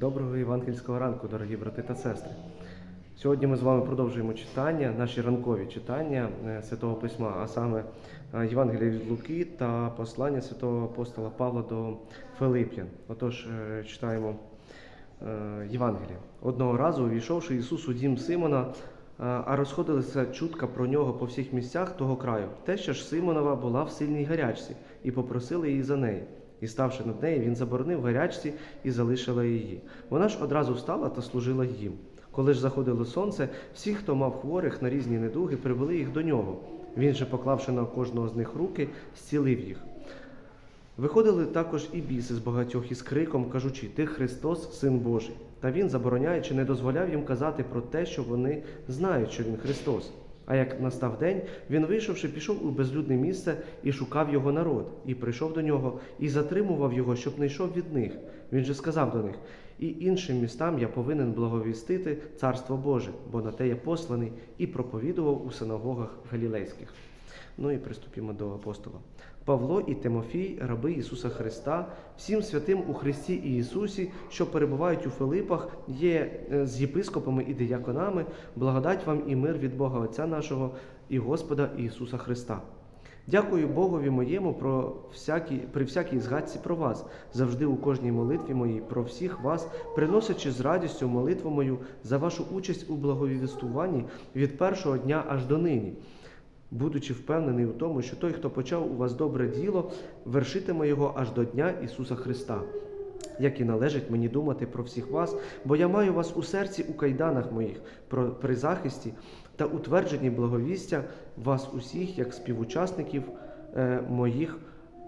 Доброго євангельського ранку, дорогі брати та сестри. Сьогодні ми з вами продовжуємо читання, наші ранкові читання е, Святого Письма, а саме е, Євангелія від Луки та послання святого апостола Павла до Филип'ян. Отож, е, читаємо Євангелія. Одного разу, увійшовши Ісус у дім Симона, а розходилася чутка про нього по всіх місцях того краю. Теща ж Симонова була в сильній гарячці, і попросили її за неї. І ставши над нею, він заборонив гарячці і залишила її. Вона ж одразу встала та служила їм. Коли ж заходило сонце, всі, хто мав хворих на різні недуги, привели їх до нього. Він же, поклавши на кожного з них руки, зцілив їх. Виходили також і біси з багатьох із криком, кажучи: Ти Христос, Син Божий. Та він, забороняючи, не дозволяв їм казати про те, що вони знають, що він Христос. А як настав день, він, вийшовши, пішов у безлюдне місце і шукав його народ, і прийшов до нього, і затримував його, щоб не йшов від них. Він же сказав до них: І іншим містам я повинен благовістити Царство Боже, бо на те я посланий і проповідував у синагогах галілейських. Ну і приступімо до апостола. Павло і Тимофій, раби Ісуса Христа, всім святим у Христі і Ісусі, що перебувають у Филипах, є е, з єпископами і дияконами, благодать вам і мир від Бога Отця нашого і Господа Ісуса Христа. Дякую Богові моєму про всякі, при всякій згадці про вас, завжди у кожній молитві моїй, про всіх вас, приносячи з радістю молитву мою за вашу участь у благовістуванні від першого дня аж до нині будучи впевнений у тому, що той, хто почав у вас добре діло, вершитиме його аж до Дня Ісуса Христа. Як і належить мені думати про всіх вас, бо я маю вас у серці у кайданах моїх, при захисті та утвердженні благовістя вас усіх, як співучасників е, моїх,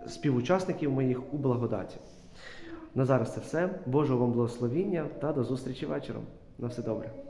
співучасників моїх у благодаті. На зараз це все. Божого вам благословіння та до зустрічі вечором. На все добре.